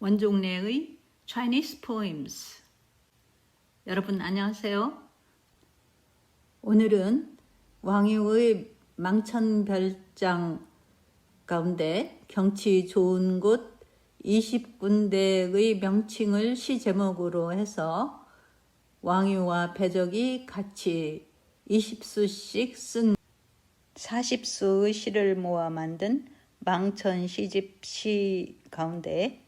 원종래의 Chinese Poems 여러분 안녕하세요. 오늘은 왕유의 망천별장 가운데 경치 좋은 곳 20군데의 명칭을 시 제목으로 해서 왕유와 배적이 같이 20수씩 쓴 40수의 시를 모아 만든 망천 시집 시 가운데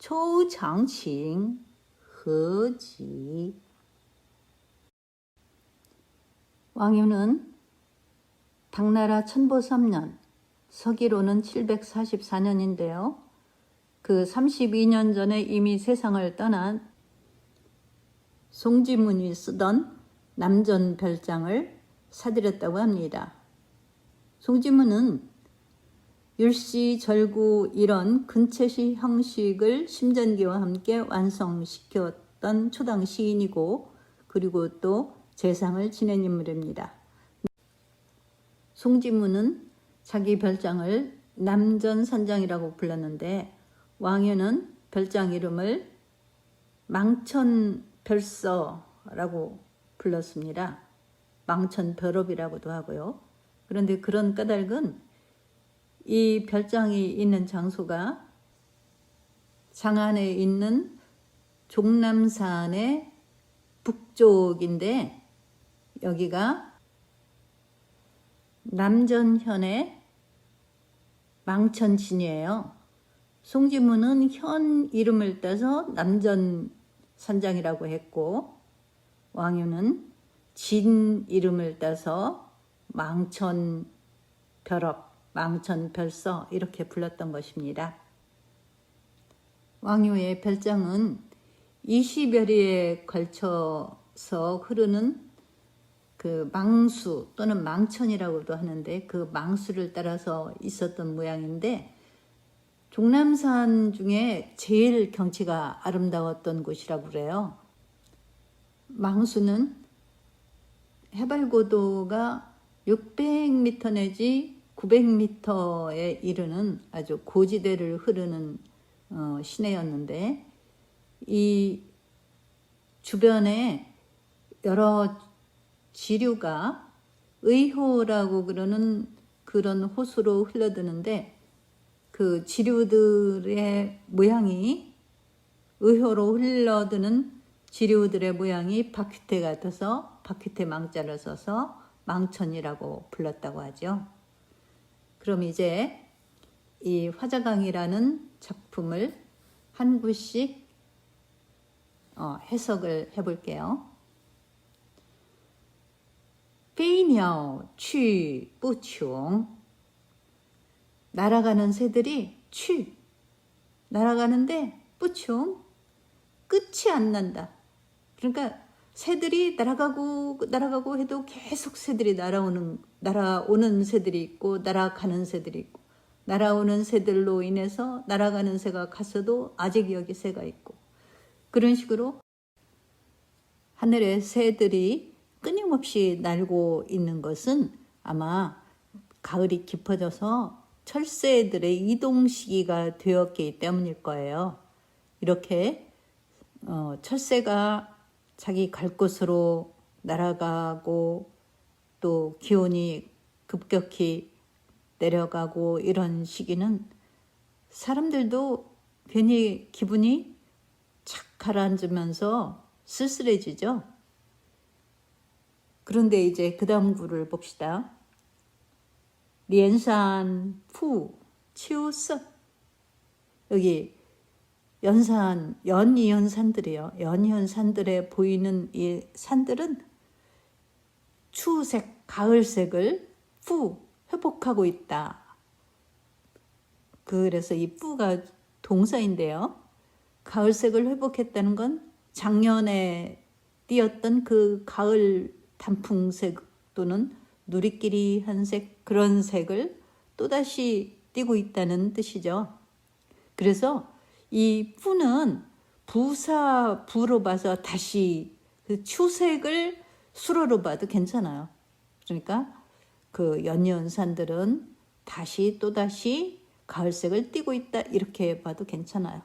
초장칭 허지 왕유는 당나라 1003년 서기로는 744년인데요. 그 32년 전에 이미 세상을 떠난 송지문이 쓰던 남전별장을 사들였다고 합니다. 송지문은 율시, 절구 이런 근체시 형식을 심전기와 함께 완성시켰던 초당 시인이고 그리고 또 재상을 지낸 인물입니다. 송지문은 자기 별장을 남전선장이라고 불렀는데 왕유는 별장 이름을 망천별서라고 불렀습니다. 망천별업이라고도 하고요. 그런데 그런 까닭은 이 별장이 있는 장소가 장안에 있는 종남산의 북쪽인데 여기가 남전현의 망천진이에요. 송지문은 현 이름을 따서 남전산장이라고 했고 왕유는 진 이름을 따서 망천별업 망천별서 이렇게 불렀던 것입니다. 왕유의 별장은 20여리에 걸쳐서 흐르는 그 망수 또는 망천이라고도 하는데 그 망수를 따라서 있었던 모양인데 종남산 중에 제일 경치가 아름다웠던 곳이라고 그래요. 망수는 해발고도가 600m 내지 900m에 이르는 아주 고지대를 흐르는 어, 시내였는데 이 주변에 여러 지류가 의호라고 그러는 그런 호수로 흘러드는데 그 지류들의 모양이 의호로 흘러드는 지류들의 모양이 바퀴테 같아서 바퀴테 망자를 써서 망천이라고 불렀다고 하죠. 그럼 이제 이 화자강이라는 작품을 한 구씩 어, 해석을 해볼게요. 飞鸟去不穷 날아가는 새들이 去 날아가는데 不穷 끝이 안 난다. 그러니까 새들이 날아가고 날아가고 해도 계속 새들이 날아오는 날아오는 새들이 있고 날아가는 새들이 있고 날아오는 새들로 인해서 날아가는 새가 갔어도 아직 여기 새가 있고 그런 식으로 하늘의 새들이 끊임없이 날고 있는 것은 아마 가을이 깊어져서 철새들의 이동 시기가 되었기 때문일 거예요. 이렇게 어, 철새가 자기 갈 곳으로 날아가고 또 기온이 급격히 내려가고 이런 시기는 사람들도 괜히 기분이 착 가라앉으면서 쓸쓸해지죠. 그런데 이제 그 다음 구를 봅시다. 리엔산 푸 치우스 여기 연산 연이연 산들이요. 연이연 산들에 보이는 이 산들은 추색 가을색을 푸 회복하고 있다. 그래서 이 뿌가 동사인데요. 가을색을 회복했다는 건 작년에 띄었던 그 가을 단풍색 또는 누리끼리 한색 그런 색을 또다시 띄고 있다는 뜻이죠. 그래서 이 뿌는 부사 부로 봐서 다시 그 추색을 수로로 봐도 괜찮아요. 그러니까 그 연년산들은 다시 또 다시 가을색을 띠고 있다 이렇게 봐도 괜찮아요.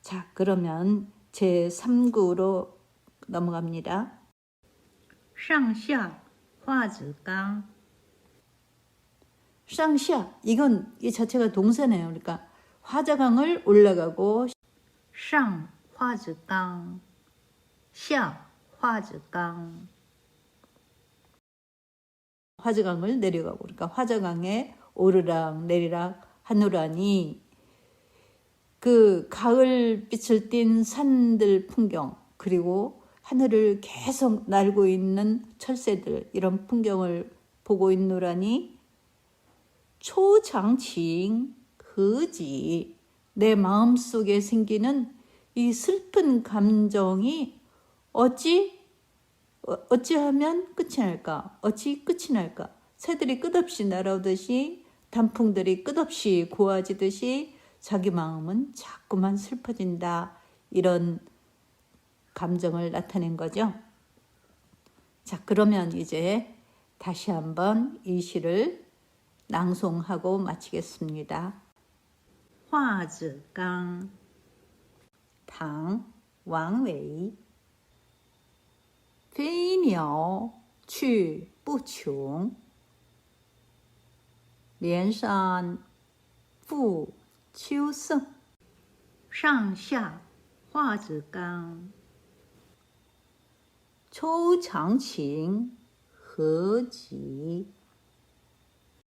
자 그러면 제 3구로 넘어갑니다. 상샤 화즈강 상샤 이건 이 자체가 동사네요. 그러니까 화자강을 올라가고 상 화즈강. 샤 화즈강. 화자강을 내려가고 그러니까 화자강에 오르락 내리락 하늘하니. 그 가을 빛을 띤 산들 풍경 그리고 하늘을 계속 날고 있는 철새들 이런 풍경을 보고 있노라니. 초장칭. 그지 내 마음 속에 생기는 이 슬픈 감정이 어찌 어- 어찌하면 끝이 날까? 어찌 끝이 날까? 새들이 끝없이 날아오듯이 단풍들이 끝없이 고와지듯이 자기 마음은 자꾸만 슬퍼진다. 이런 감정을 나타낸 거죠. 자, 그러면 이제 다시 한번 이 시를 낭송하고 마치겠습니다. 画子冈，唐王维。飞鸟去不穷，连山复秋色。上下画子纲，秋长情何及？